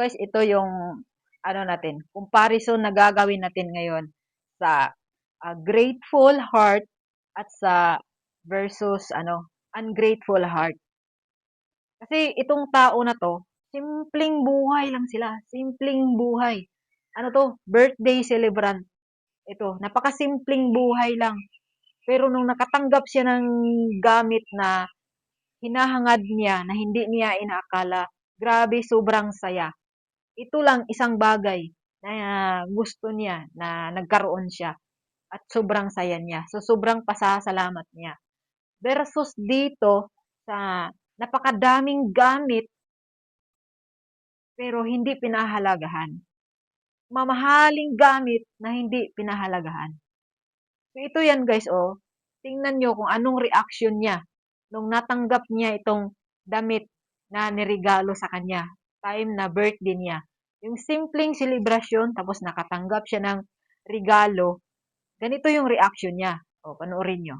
guys, ito yung ano natin, comparison na gagawin natin ngayon sa ah, grateful heart at sa versus ano, ungrateful heart. Kasi itong tao na to, simpleng buhay lang sila, simpleng buhay. Ano to? Birthday celebrant. Ito, napakasimpleng buhay lang. Pero nung nakatanggap siya ng gamit na hinahangad niya, na hindi niya inaakala, grabe, sobrang saya. Ito lang isang bagay na gusto niya na nagkaroon siya at sobrang saya niya. So, sobrang pasasalamat niya. Versus dito sa napakadaming gamit pero hindi pinahalagahan. Mamahaling gamit na hindi pinahalagahan. So, ito yan guys, oh. Tingnan nyo kung anong reaction niya nung natanggap niya itong damit na niregalo sa kanya. Time na birthday niya. Yung simpleng celebration, tapos nakatanggap siya ng regalo. Ganito yung reaction niya. O, panoorin nyo.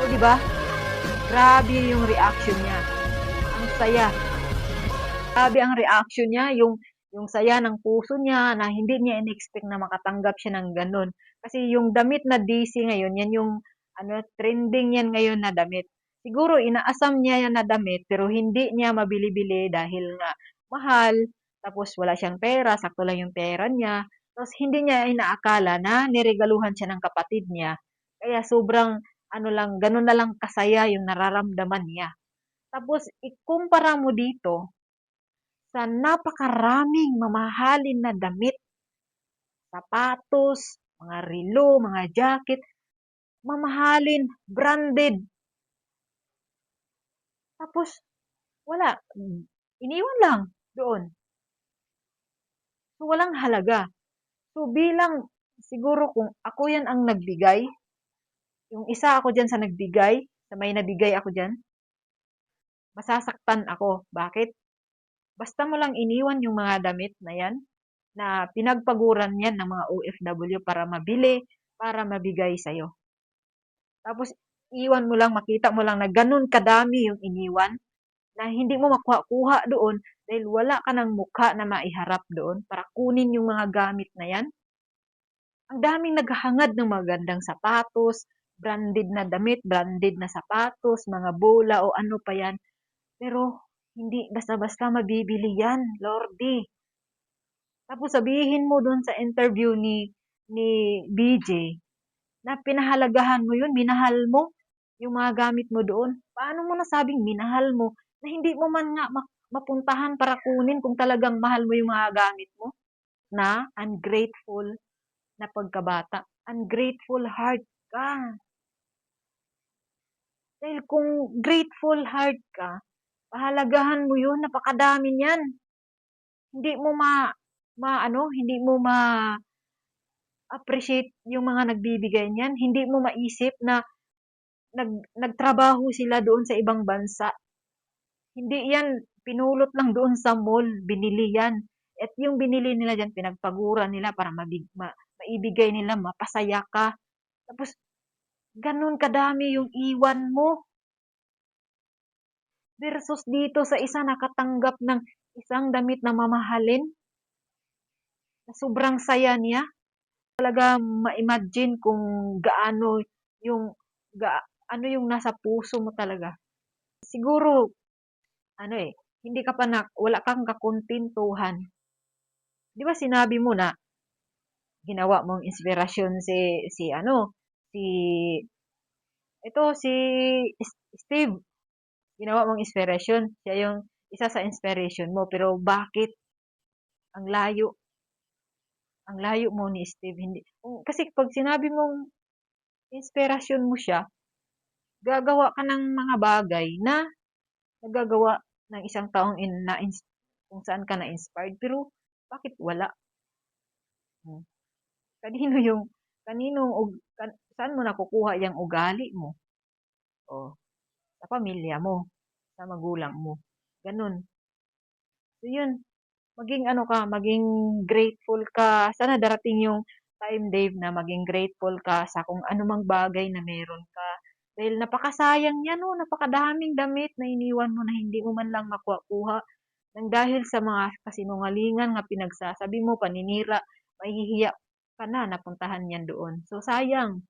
O, di ba? Grabe yung reaction niya. Ang saya. Grabe ang reaction niya, yung yung saya ng puso niya na hindi niya in-expect na makatanggap siya ng ganun. Kasi yung damit na DC ngayon, yan yung ano trending yan ngayon na damit. Siguro inaasam niya yan na damit pero hindi niya mabili-bili dahil nga mahal, tapos wala siyang pera, sakto lang yung pera niya. Tapos hindi niya inaakala na niregaluhan siya ng kapatid niya. Kaya sobrang ano lang, ganun na lang kasaya yung nararamdaman niya. Tapos ikumpara mo dito sa napakaraming mamahalin na damit, sapatos, mga relo, mga jacket, mamahalin, branded. Tapos, wala, iniwan lang doon. So, walang halaga. So, bilang, siguro kung ako yan ang nagbigay, yung isa ako dyan sa nagbigay, sa may nabigay ako dyan, masasaktan ako. Bakit? Basta mo lang iniwan yung mga damit na yan, na pinagpaguran yan ng mga OFW para mabili, para mabigay sa'yo. Tapos, iwan mo lang, makita mo lang na ganun kadami yung iniwan, na hindi mo makuha-kuha doon dahil wala ka ng mukha na maiharap doon para kunin yung mga gamit na yan. Ang daming naghahangad ng magandang sapatos, branded na damit, branded na sapatos, mga bola o ano pa yan. Pero hindi basta-basta mabibili yan, Lordy. Tapos sabihin mo doon sa interview ni ni BJ na pinahalagahan mo yun, minahal mo yung mga gamit mo doon. Paano mo nasabing minahal mo na hindi mo man nga mapuntahan para kunin kung talagang mahal mo yung mga gamit mo? Na ungrateful na pagkabata. Ungrateful heart ka. Dahil kung grateful heart ka, pahalagahan mo yun, napakadami niyan. Hindi mo ma, ma ano, hindi mo ma appreciate yung mga nagbibigay niyan. Hindi mo maisip na nag, nagtrabaho sila doon sa ibang bansa. Hindi yan pinulot lang doon sa mall, binili yan. At yung binili nila dyan, pinagpaguran nila para mabig, ma, maibigay nila, mapasaya ka. Tapos, ganun kadami yung iwan mo. Versus dito sa isa nakatanggap ng isang damit na mamahalin. Na sobrang saya niya. Talaga ma-imagine kung gaano yung ga, ano yung nasa puso mo talaga. Siguro ano eh, hindi ka pa na, wala kang kakuntintuhan. Di ba sinabi mo na ginawa mong inspirasyon si si ano, si ito si Steve. Ginawa mong inspiration. Siya yung isa sa inspiration mo. Pero bakit ang layo? Ang layo mo ni Steve. Hindi. Kasi pag sinabi mong inspirasyon mo siya, gagawa ka ng mga bagay na nagagawa ng isang taong in, na kung saan ka na-inspired. Pero bakit wala? Hmm. Kanino yung kanino kan, saan mo nakukuha yung ugali mo? O, sa pamilya mo, sa magulang mo. Ganun. So, yun. maging ano ka, maging grateful ka. Sana darating yung time, Dave, na maging grateful ka sa kung anumang bagay na meron ka. Dahil napakasayang niya, no? Napakadaming damit na iniwan mo na hindi mo man lang makuha-kuha. Nang dahil sa mga kasinungalingan nga pinagsasabi mo, paninira, mahihiya ka na napuntahan yan doon. So, sayang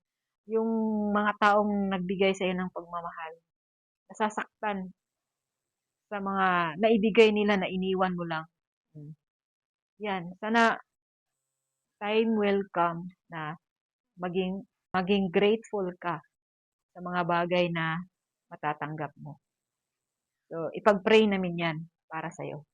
yung mga taong nagbigay sa'yo ng pagmamahal. Nasasaktan sa mga naibigay nila na iniwan mo lang. Yan, sana time will come na maging maging grateful ka sa mga bagay na matatanggap mo. So, ipag-pray namin yan para sa'yo.